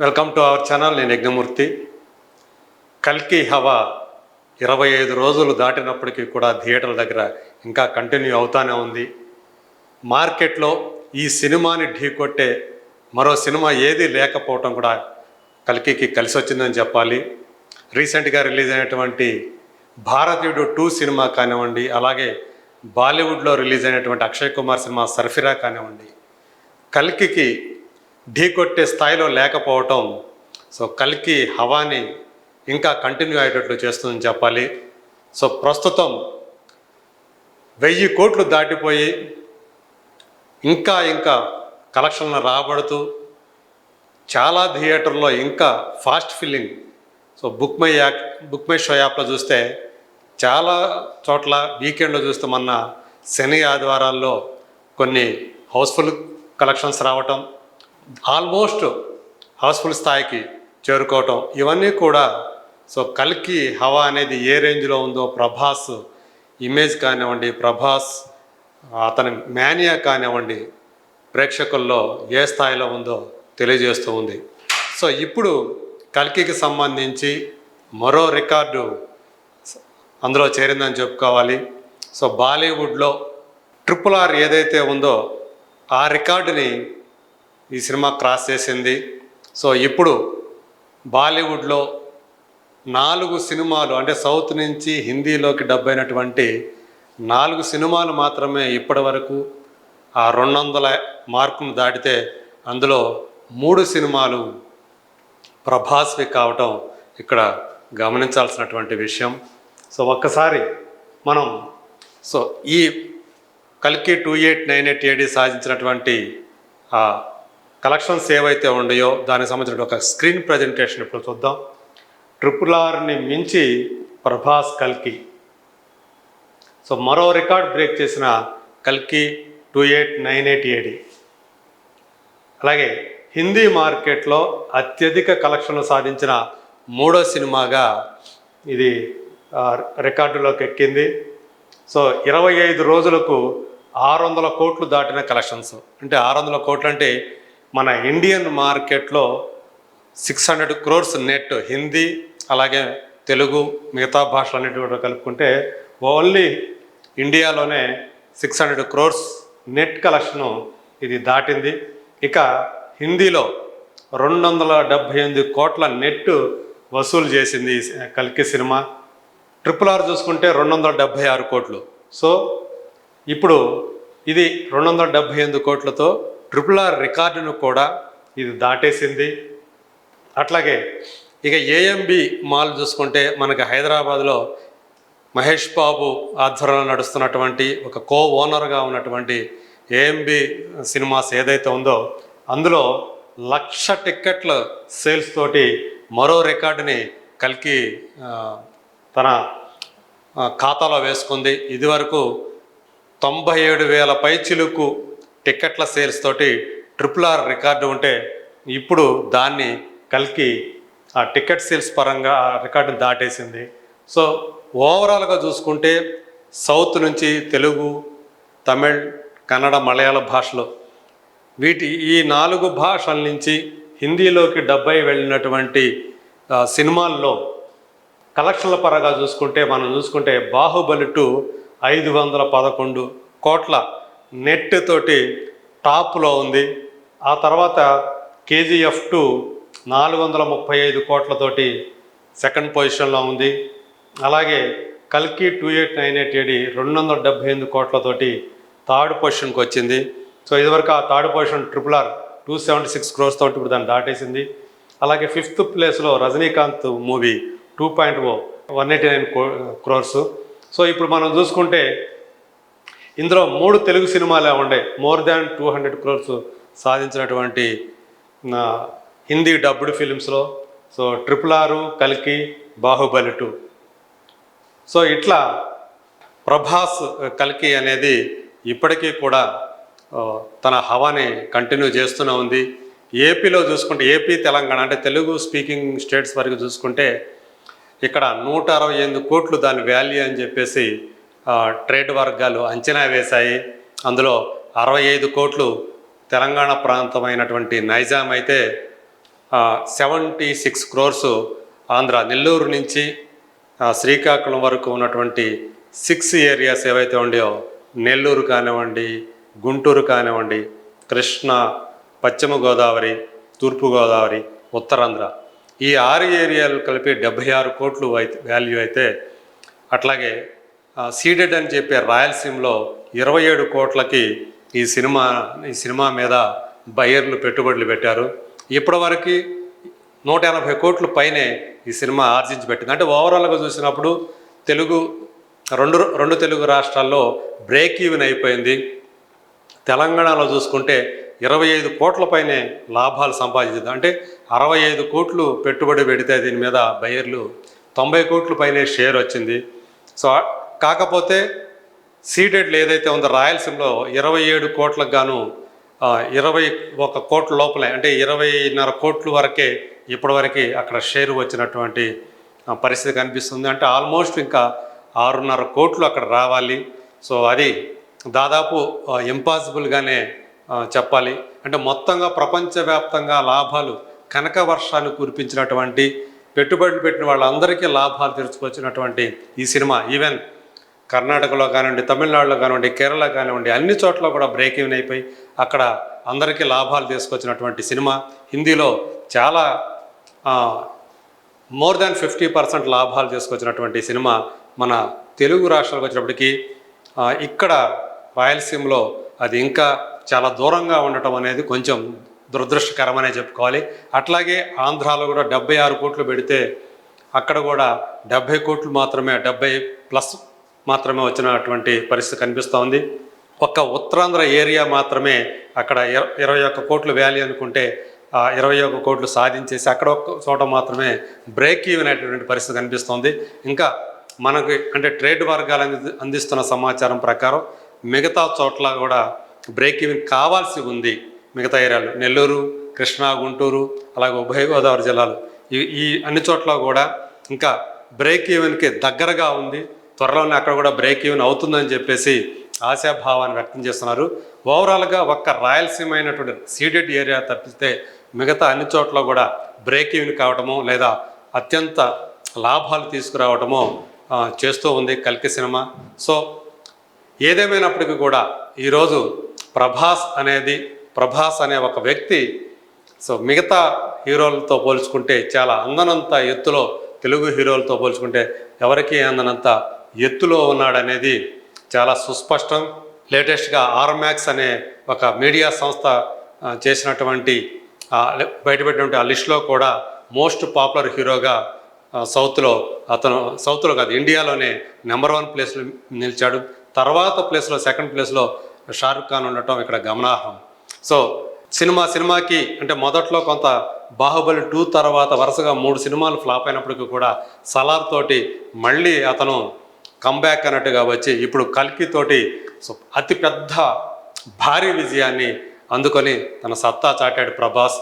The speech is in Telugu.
వెల్కమ్ టు అవర్ ఛానల్ నేను యజ్ఞమూర్తి. కల్కి హవా ఇరవై ఐదు రోజులు దాటినప్పటికీ కూడా థియేటర్ల దగ్గర ఇంకా కంటిన్యూ అవుతానే ఉంది. మార్కెట్లో ఈ సినిమాని ఢీకొట్టే మరో సినిమా ఏది లేకపోవటం కూడా కల్కికి కలిసి వచ్చిందని చెప్పాలి. రీసెంట్గా రిలీజ్ అయినటువంటి భారతీయుడు టూ సినిమా కానివ్వండి అలాగే బాలీవుడ్లో రిలీజ్ అయినటువంటి అక్షయ్ కుమార్ సినిమా సర్ఫిరా కానివ్వండి కల్కికి ఢీకొట్టే స్థాయిలో లేకపోవటం సో కల్కి హవాని ఇంకా కంటిన్యూ అయ్యేటట్లు చేస్తుందని చెప్పాలి. సో ప్రస్తుతం వెయ్యి కోట్లు దాటిపోయి ఇంకా ఇంకా కలెక్షన్లు రాబడుతూ చాలా థియేటర్లో ఇంకా fast filling so book my app book my show యాప్లో చూస్తే చాలా చోట్ల వీకెండ్లో చూస్తే మొన్న శని ఆదివారాల్లో కొన్ని హౌస్ఫుల్ కలెక్షన్స్ రావటం ఆల్మోస్ట్ హౌస్ఫుల్ స్థాయికి చేరుకోవటం. ఇవన్నీ కూడా సో కల్కి హవా అనేది ఏ రేంజ్లో ఉందో ప్రభాస్ ఇమేజ్ కానివ్వండి ప్రభాస్ అతని మేనియా కానివ్వండి ప్రేక్షకుల్లో ఏ స్థాయిలో ఉందో తెలియజేస్తూ ఉంది. సో ఇప్పుడు కల్కికి సంబంధించి మరో రికార్డు అందులో చేరిందని చెప్పుకోవాలి. సో బాలీవుడ్లో ట్రిపుల్ ఆర్ ఏదైతే ఉందో ఆ రికార్డుని ఈ సినిమా క్రాస్ చేసింది. సో ఇప్పుడు బాలీవుడ్లో నాలుగు సినిమాలు అంటే సౌత్ నుంచి హిందీలోకి డబ్ అయినటువంటి నాలుగు సినిమాలు మాత్రమే ఇప్పటి వరకు ఆ రెండు వందల మార్కును దాటితే అందులో మూడు సినిమాలు ప్రభాస్వి కావటం ఇక్కడ గమనించాల్సినటువంటి విషయం. సో ఒక్కసారి మనం సో ఈ కల్కి two eight nine eight AD సాధించినటువంటి ఆ కలెక్షన్స్ ఏవైతే ఉన్నాయో దానికి సంబంధించిన ఒక స్క్రీన్ ప్రజెంటేషన్ ఇప్పుడు చూద్దాం. ట్రిపుల్ ఆర్ని మించి ప్రభాస్ కల్కి. సో మరో రికార్డ్ బ్రేక్ చేసిన కల్కి two eight nine eight AD. అలాగే హిందీ మార్కెట్లో అత్యధిక కలెక్షన్లు సాధించిన మూడో సినిమాగా ఇది రికార్డులోకి ఎక్కింది. సో ఇరవై ఐదు రోజులకు ఆరు వందల కోట్లు దాటిన కలెక్షన్స్. అంటే ఆరు వందల కోట్లు అంటే మన ఇండియన్ మార్కెట్లో six hundred crores net Hindi అలాగే తెలుగు మిగతా భాషలు అనేటివి కలుపుకుంటే ఓన్లీ ఇండియాలోనే six hundred crores net collection ఇది దాటింది. ఇక హిందీలో రెండు వందల డెబ్భై ఎనిమిది కోట్ల నెట్ వసూలు చేసింది ఈ సి- కల్కి సినిమా. ట్రిపుల్ ఆర్ చూసుకుంటే రెండు వందల డెబ్భై ఆరు కోట్లు. సో ఇప్పుడు ఇది రెండు వందల డెబ్భై ఎనిమిది కోట్లతో ట్రిపుల్ ఆర్ రికార్డును కూడా ఇది దాటేసింది. అట్లాగే ఇక ఏఎంబి మాల్ చూసుకుంటే మనకి హైదరాబాద్లో మహేష్ బాబు ఆధ్వర్యంలో నడుస్తున్నటువంటి ఒక కో ఓనర్గా ఉన్నటువంటి ఏఎంబి సినిమాస్ ఏదైతే ఉందో అందులో లక్ష టిక్కెట్ల సేల్స్ తోటి మరో రికార్డుని కల్కి తన ఖాతాలో వేసుకుంది. ఇదివరకు తొంభై ఏడు వేల పైచిలుకు టిక్కెట్ల సేల్స్ తోటి ట్రిపుల్ ఆర్ రికార్డు ఉంటే ఇప్పుడు దాన్ని కల్కి ఆ టికెట్ సేల్స్ పరంగా ఆ రికార్డును దాటేసింది. సో ఓవరాల్గా చూసుకుంటే సౌత్ నుంచి తెలుగు తమిళ్ కన్నడ మలయాళ భాషలో వీటి ఈ నాలుగు భాషల నుంచి హిందీలోకి డబ్బై వెళ్ళినటువంటి సినిమాల్లో కలెక్షన్ల పరంగా చూసుకుంటే మనం చూసుకుంటే బాహుబలి టూ ఐదు వందల పదకొండు కోట్ల నెట్ తోటి టాప్లో ఉంది. ఆ తర్వాత కేజీఎఫ్ టూ నాలుగు వందల ముప్పై ఐదు కోట్లతోటి సెకండ్ పొజిషన్లో ఉంది. అలాగే కల్కి two eight nine eight AD రెండు వందల డెబ్బై ఎనిమిది కోట్లతోటి థర్డ్ పొజిషన్కి వచ్చింది. సో ఇదివరకు ఆ third position triple R two seventy six crores తోటి ఇప్పుడు దాన్ని దాటేసింది. అలాగే ఫిఫ్త్ ప్లేస్లో Rajinikanth movie two point O one eighty nine crores. So ఇప్పుడు మనం చూసుకుంటే ఇందులో మూడు తెలుగు సినిమాలే ఉండే. More than two hundred crores సాధించినటువంటి హిందీ డబ్బుడ్ ఫిలిమ్స్లో సో ట్రిపుల్ ఆరు కల్కి బాహుబలి టూ సో ఇట్లా ప్రభాస్ కల్కి అనేది ఇప్పటికీ కూడా తన హవాని కంటిన్యూ చేస్తూనే ఉంది. ఏపీలో చూసుకుంటే ఏపీ తెలంగాణ అంటే తెలుగు స్పీకింగ్ స్టేట్స్ వరకు చూసుకుంటే ఇక్కడ నూట అరవై ఎనిమిది కోట్లు దాని వాల్యూ అని చెప్పేసి ట్రేడ్ వర్గాలు అంచనా వేశాయి. అందులో అరవై ఐదు కోట్లు తెలంగాణ ప్రాంతమైనటువంటి నైజాం అయితే సెవెంటీ సిక్స్ క్రోర్స్ ఆంధ్ర నెల్లూరు నుంచి శ్రీకాకుళం వరకు ఉన్నటువంటి సిక్స్ ఏరియాస్ ఏవైతే ఉన్నాయో నెల్లూరు కానివ్వండి గుంటూరు కానివ్వండి కృష్ణా పశ్చిమ గోదావరి తూర్పు గోదావరి ఉత్తరాంధ్ర. ఈ ఆరు ఏరియాలు కలిపి డెబ్భై ఆరు కోట్లు అయితే వాల్యూ అయితే అట్లాగే సీడెడ్ అని చెప్పే రాయలసీమలో ఇరవై ఏడు కోట్లకి ఈ సినిమా ఈ సినిమా మీద బయర్లు పెట్టుబడులు పెట్టారు. ఇప్పటివరకు నూట ఎనభై కోట్ల పైనే ఈ సినిమా ఆర్జించి పెట్టింది అంటే ఓవరాల్గా చూసినప్పుడు తెలుగు రెండు రెండు తెలుగు రాష్ట్రాల్లో బ్రేక్ ఈవెన్ అయిపోయింది. తెలంగాణలో చూసుకుంటే ఇరవై ఐదు కోట్ల పైనే లాభాలు సంపాదించింది. అంటే అరవై ఐదు కోట్లు పెట్టుబడి పెడితే దీని మీద బయర్లు తొంభై కోట్ల పైనే షేర్ వచ్చింది. సో కాకపోతే సీడెడ్లు ఏదైతే ఉందో రాయలసీమలో ఇరవై ఏడు కోట్లకు గాను ఇరవై ఒక కోట్ల లోపలే అంటే ఇరవైన్నర కోట్ల వరకే ఇప్పటివరకు అక్కడ షేర్ వచ్చినటువంటి పరిస్థితి కనిపిస్తుంది. అంటే ఆల్మోస్ట్ ఇంకా ఆరున్నర కోట్లు అక్కడ రావాలి. సో అది దాదాపు ఇంపాసిబుల్గానే చెప్పాలి. అంటే మొత్తంగా ప్రపంచవ్యాప్తంగా లాభాలు కనక వర్షాన్ని కురిపించినటువంటి పెట్టుబడులు పెట్టిన వాళ్ళందరికీ లాభాలు తెరుచుకొచ్చినటువంటి ఈ సినిమా. ఈవెన్ కర్ణాటకలో కానివ్వండి తమిళనాడులో కానివ్వండి కేరళ కానివ్వండి అన్ని చోట్ల కూడా బ్రేక్ ఈవెన్ అయిపోయి అక్కడ అందరికీ లాభాలు తీసుకొచ్చినటువంటి సినిమా. హిందీలో చాలా మోర్ దాన్ ఫిఫ్టీ పర్సెంట్ లాభాలు తీసుకొచ్చినటువంటి సినిమా మన తెలుగు రాష్ట్రాలకు వచ్చినప్పటికీ ఇక్కడ రాయలసీమలో అది ఇంకా చాలా దూరంగా ఉండటం అనేది కొంచెం దురదృష్టకరమనే చెప్పుకోవాలి. అట్లాగే ఆంధ్రాలో కూడా డెబ్బై ఆరు కోట్లు పెడితే అక్కడ కూడా డెబ్బై కోట్లు మాత్రమే డెబ్బై ప్లస్ మాత్రమే వచ్చినటువంటి పరిస్థితి కనిపిస్తోంది ఒక్క ఉత్తరాంధ్ర ఏరియా మాత్రమే అక్కడ ఇరవై ఒక్క కోట్లు వ్యాల్యూ అనుకుంటే ఆ ఇరవై ఒక్క కోట్లు సాధించేసి అక్కడ ఒక్క చోట మాత్రమే బ్రేక్ ఈవెన్ అయినటువంటి పరిస్థితి కనిపిస్తోంది ఇంకా మనకి అంటే ట్రేడ్ వర్గాలు అందిస్తున్న సమాచారం ప్రకారం మిగతా చోట్ల కూడా బ్రేక్ ఈవెన్ కావాల్సి ఉంది. మిగతా ఏరియాలు నెల్లూరు కృష్ణా గుంటూరు అలాగే ఉభయ గోదావరి జిల్లాలు. ఈ ఈ అన్ని చోట్ల కూడా ఇంకా బ్రేక్ ఈవెన్కి దగ్గరగా ఉంది. త్వరలోనే అక్కడ కూడా బ్రేక్ ఈవెన్ అవుతుందని చెప్పేసి ఆశాభావాన్ని వ్యక్తం చేస్తున్నారు. ఓవరాల్గా ఒక్క రాయలసీమ అయినటువంటి సీడెడ్ ఏరియా తప్పితే మిగతా అన్ని చోట్ల కూడా బ్రేక్ ఈవెన్ కావటమో లేదా అత్యంత లాభాలు తీసుకురావటమో చేస్తూ ఉంది కల్కి సినిమా. సో ఏదేమైనప్పటికీ కూడా ఈరోజు ప్రభాస్ అనేది ప్రభాస్ అనే ఒక వ్యక్తి సో మిగతా హీరోలతో పోల్చుకుంటే చాలా అందనంత ఎత్తులో తెలుగు హీరోలతో పోల్చుకుంటే ఎవరికీ అందనంత ఎత్తులో ఉన్నాడనేది చాలా సుస్పష్టం. లేటెస్ట్గా ఆర్మాక్స్ అనే ఒక మీడియా సంస్థ చేసినటువంటి బయటపెట్టినటువంటి ఆ లిస్టులో కూడా మోస్ట్ పాపులర్ హీరోగా సౌత్లో అతను సౌత్లో కాదు ఇండియాలోనే నెంబర్ వన్ ప్లేస్లో నిలిచాడు. తర్వాత ప్లేస్లో సెకండ్ ప్లేస్లో షారుఖ్ ఖాన్ ఉండటం ఇక్కడ గమనార్హం. సో సినిమా సినిమాకి అంటే మొదట్లో కొంత బాహుబలి టూ తర్వాత వరుసగా మూడు సినిమాలు ఫ్లాప్ అయినప్పటికీ కూడా సలార్ తోటి మళ్ళీ అతను కంబ్యాక్ అన్నట్టుగా వచ్చి ఇప్పుడు కల్కి తోటి సో అతి పెద్ద భారీ విజయాన్ని అందుకొని తన సత్తా చాటాడు ప్రభాస్.